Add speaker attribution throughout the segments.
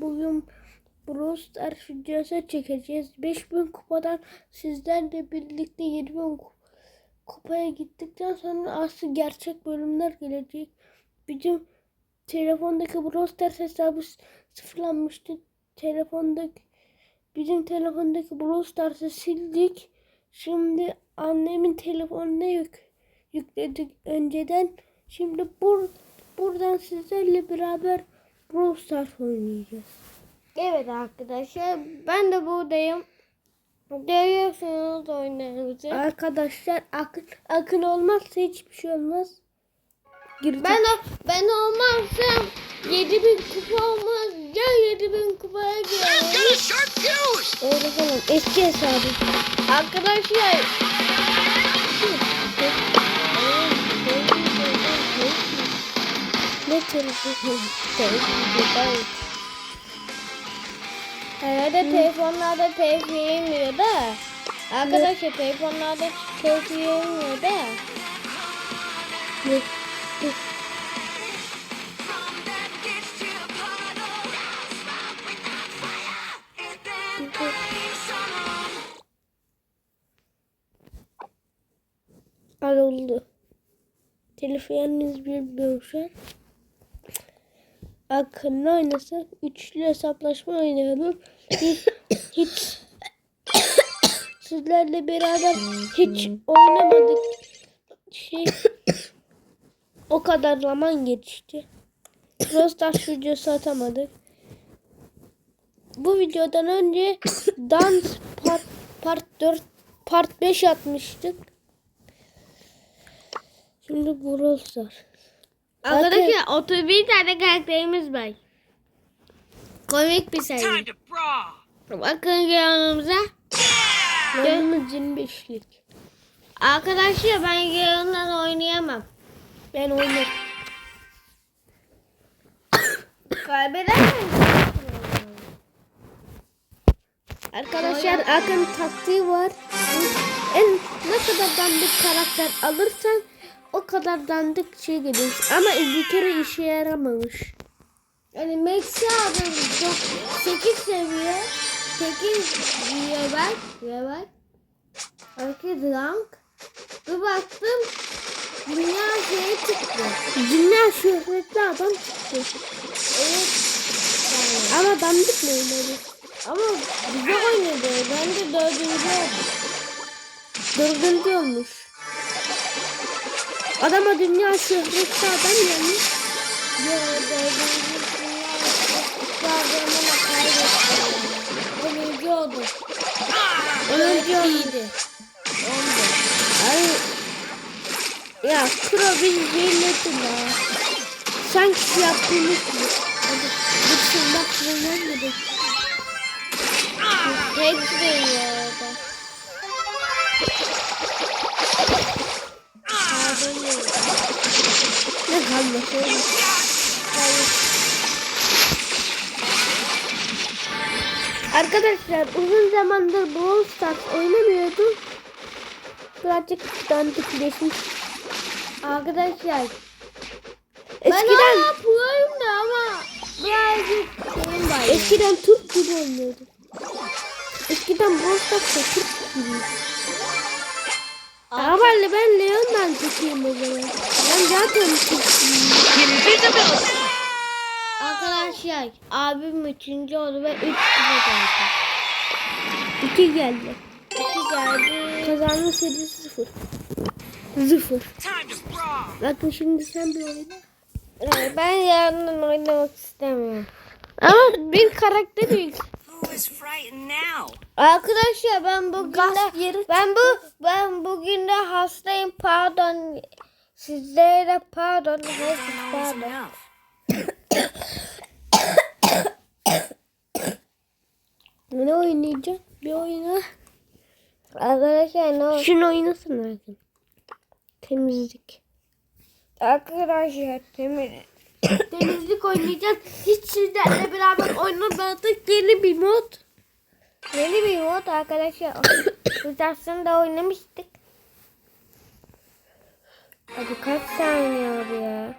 Speaker 1: bugün Brawl Stars videosu çekeceğiz. 5000 kupadan sizlerle birlikte 7000 ku- kupaya gittikten sonra aslı gerçek bölümler gelecek. Bizim telefondaki Brawl Stars hesabı sıfırlanmıştı. Telefondaki bizim telefondaki Brawl Stars'ı sildik. Şimdi annemin telefonuna yük, yükledik önceden. Şimdi bur, buradan sizlerle beraber Brawl Stars oynayacağız.
Speaker 2: Evet arkadaşlar ben de buradayım. Görüyorsunuz oyunlarımızı.
Speaker 1: Arkadaşlar akın, akın olmazsa hiçbir şey olmaz. Girdik.
Speaker 2: Ben o ben olmazsam 7000 kupa olmaz. Ya 7000 kupaya
Speaker 3: fuse!
Speaker 1: Öyle falan. Eski hesabı.
Speaker 2: Arkadaşlar
Speaker 1: Ne telefonu?
Speaker 2: herhalde telefonlarda telif yiyemiyor da. Arkadaşlar telefonlarda telif yiyemiyor da.
Speaker 1: Al oldu. Telefon yalnız bilmiyorum şu an. Akın'la oynasak üçlü hesaplaşma oynayalım. Hiç, hiç sizlerle beraber hiç oynamadık. Şey o kadar zaman geçti. Brawl Stars videosu atamadık. Bu videodan önce Dans Part, part 4 Part 5 atmıştık. Şimdi Brawl Stars.
Speaker 2: Arkadaşlar 31 tane karakterimiz var. Komik bir
Speaker 3: brawl!
Speaker 2: Bakın yanımıza.
Speaker 1: Yalnız 25'lik.
Speaker 2: Arkadaşlar ben yarından oynayamam.
Speaker 1: Ben oynarım.
Speaker 2: Kaybeder?
Speaker 1: Arkadaşlar Akın taktiği var. En ne kadar dandik karakter alırsan o kadar dandik şey gelir. Ama bir kere işe yaramamış.
Speaker 2: Yani Max'i aldım. 8 seviye. 8 diye bak. Diye bak. Herkes rank. Bir baktım. Dünya şeyi çıktı.
Speaker 1: Dünya şöhretli adam çıktı.
Speaker 2: Evet.
Speaker 1: Ama dandik mi oynadı?
Speaker 2: Ama güzel oynadı. Ben de dördüncü oldum.
Speaker 1: Dördüncü olmuş. Adama dünya şöhretli adam gelmiş.
Speaker 2: Yo dördüncü dünya. Çağırmana kaybettim. Onuncu oldum.
Speaker 1: Onuncu.
Speaker 2: İyiydi. Ondu.
Speaker 1: Ay. Ya Kuro bir zehirletin ha. Sanki şey yaptığımız gibi. Hadi gitsin bak bunlar mı
Speaker 2: Tek değil orada. Pardon yok.
Speaker 1: Arkadaşlar uzun zamandır Brawl Stars oynamıyordum. Birazcık dandikleşmiş.
Speaker 2: Arkadaşlar
Speaker 1: Eskiden
Speaker 2: ben proyum da ama birazcık şeyim var.
Speaker 1: eskiden Türk gibi oynuyordum. Eskiden Brawl Stars'ta Türk gibiydi. Ama ben Leon'dan çekeyim o zaman. Ben zaten!
Speaker 2: Arkadaşlar abim üçüncü oldu ve üç kupa geldi.
Speaker 1: İki geldi.
Speaker 2: İki geldi.
Speaker 1: Kazanma serisi sıfır. Sıfır. Bakın şimdi sen bir oyna.
Speaker 2: Ee, Ben yarından oynamak istemiyorum.
Speaker 1: Ama bir karakter değil.
Speaker 2: Arkadaşlar ben bugün de ben bu ben bugün de hastayım pardon sizlere de pardon herkes pardon.
Speaker 1: Ne oynayacağım? Bir oyna.
Speaker 2: Arkadaşlar ne oldu?
Speaker 1: Şunu oynasın lazım. Temizlik.
Speaker 2: Arkadaşlar temiz.
Speaker 1: Temizlik oynayacağız. Hiç sizlerle beraber oynamadık. Yeni bir mod.
Speaker 2: Yeni bir mod arkadaşlar. Biz aslında oynamıştık. Hadi kaç saniye oldu ya?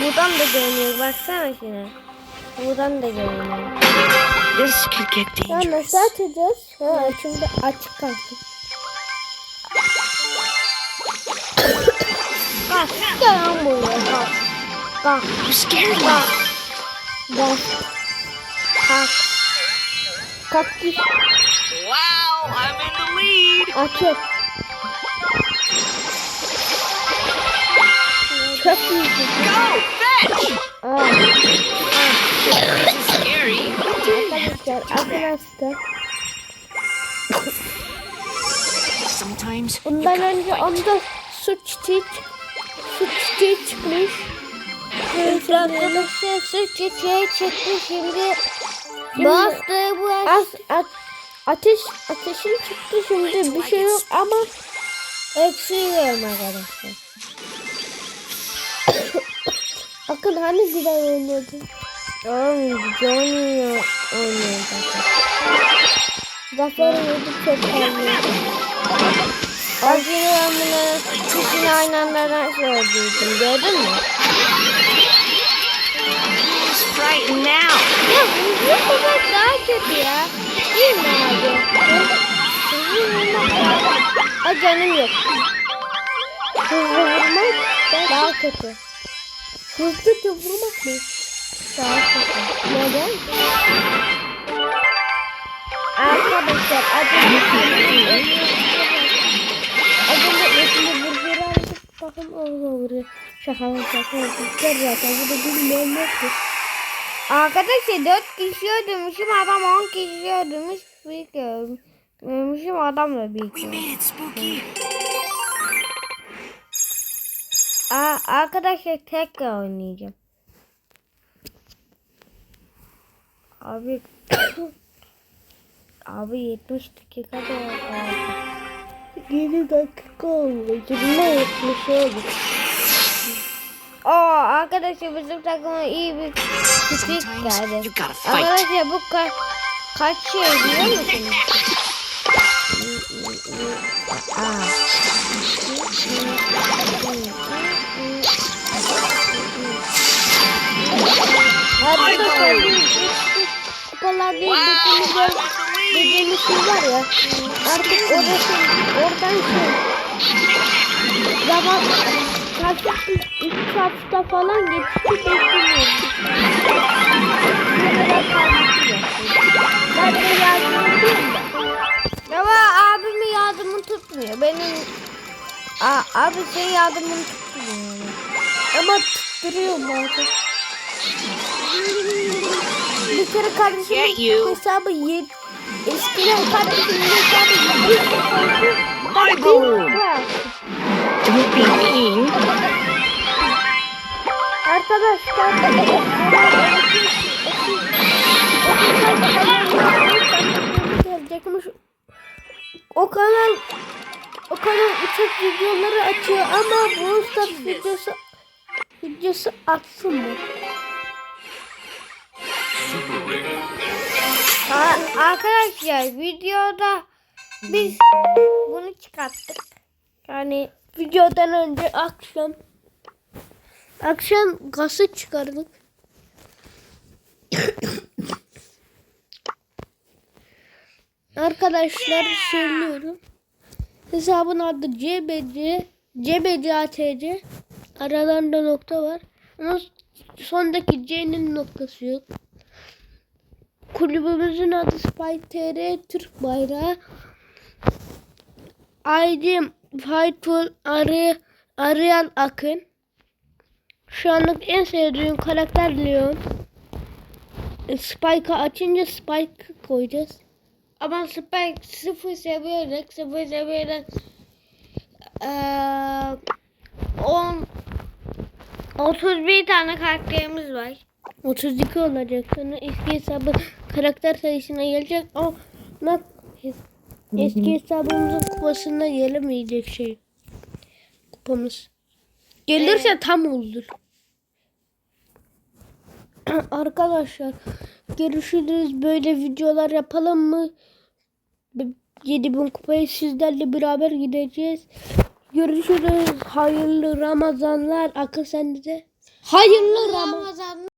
Speaker 2: Buradan da görünüyor. Baksana şimdi. Buradan da görünüyor.
Speaker 3: This could get
Speaker 1: Ya
Speaker 3: dangerous.
Speaker 1: nasıl atacağız? Ha şimdi açık kalsın.
Speaker 2: Kalk. Gel lan buraya. Kalk. Kalk.
Speaker 3: You scared me.
Speaker 2: Kalk. Kalk. Kalk.
Speaker 1: Kaktüs
Speaker 3: Wow, I'm in the lead.
Speaker 1: açık. Çok iyi.
Speaker 3: Go, fetch.
Speaker 1: Aa,
Speaker 3: This is scary.
Speaker 1: arkadaşlar arkadaşlar.
Speaker 3: Sometimes
Speaker 1: Bundan önce onda su çiçeği su çiçeği çıkmış.
Speaker 2: Evet arkadaşlar su çiçeği çıktı şimdi. Bastı bu
Speaker 1: Az, at, ateş ateşin çıktı şimdi bir şey yok ama
Speaker 2: Eksiyorum arkadaşlar.
Speaker 1: Akın hani güzel oynuyordun.
Speaker 2: Oğlum Johnny oynuyor zaten.
Speaker 1: Zafer yedi çok
Speaker 2: önce ben bunları ikisini aynı anda nasıl öldürdüm gördün mü?
Speaker 3: frightened now?
Speaker 2: Ya bu kadar daha kötü ya. Değil mi abi? Aa, canım yok.
Speaker 1: Hızlı vurmak daha kötü. Hızlıca vurmak mı?
Speaker 2: Daha kötü.
Speaker 1: Neden?
Speaker 2: Arkadaşlar önce
Speaker 1: eşini burgeri aldık. Bakın orada vuruyor. Şaka şaka. Güzel zaten. Bu da bilmeyen yok ki.
Speaker 2: Arkadaşlar 4 kişi öldürmüşüm adam 10 kişi öldürmüş büyük öldürmüşüm adam da büyük
Speaker 3: We made it, Spooky.
Speaker 2: Aa, arkadaşlar tekrar oynayacağım. Abi Abi 70 dakika da oldu.
Speaker 1: 7 dakika oldu. 20 yetmiş oldu.
Speaker 2: Oo arkadaşlar bizim takıma iyi bir spik geldi. Arkadaşlar bu ka kaç şey biliyor musunuz?
Speaker 1: Arkadaşlar kupalar değil dediğimiz dediğimiz şey var ya. Artık orası oradan şey. Zaman kaç üç hafta falan geçti beklemiyorum. Ne kadar kalmıştı. Ben de yardım
Speaker 2: tutmuyor. Benim Aa, abi senin yardımını tutmuyor.
Speaker 1: Ama tutturuyor bazen. Bir kere
Speaker 3: you.
Speaker 1: hesabı yedi. Eskiden kardeşimin hesabı yedi.
Speaker 3: My mean.
Speaker 1: Arkadaşlar gelecekmiş. O kanal o kanal uçak videoları açıyor ama Brawl Stars videosu videosu atsın mı?
Speaker 2: Aa, arkadaşlar videoda biz bunu çıkarttık.
Speaker 1: Yani videodan önce akşam akşam gazı çıkardık. Arkadaşlar söylüyorum. Hesabın adı CBC CBC ATC aralarında nokta var. Ama sondaki C'nin noktası yok. Kulübümüzün adı Spy TR Türk Bayrağı. ID Fightful arı, arayan Akın. Şu anlık en sevdiğim karakter Leon. Spike'ı açınca Spike koyacağız.
Speaker 2: Ama Spike sıfır seviyorduk. Sıfır seviyeden eee 10 31 tane karakterimiz var.
Speaker 1: 32 olacak. Sonra eski hesabı karakter sayısına gelecek ama eski hesabımızın kupasına gelemeyecek şey. Kupamız. Gelirse tam olur. Arkadaşlar görüşürüz. Böyle videolar yapalım mı? 7000 kupayı sizlerle beraber gideceğiz. Görüşürüz. Hayırlı Ramazanlar. Akıl sende de. Hayırlı Ramazan.
Speaker 2: Ramazan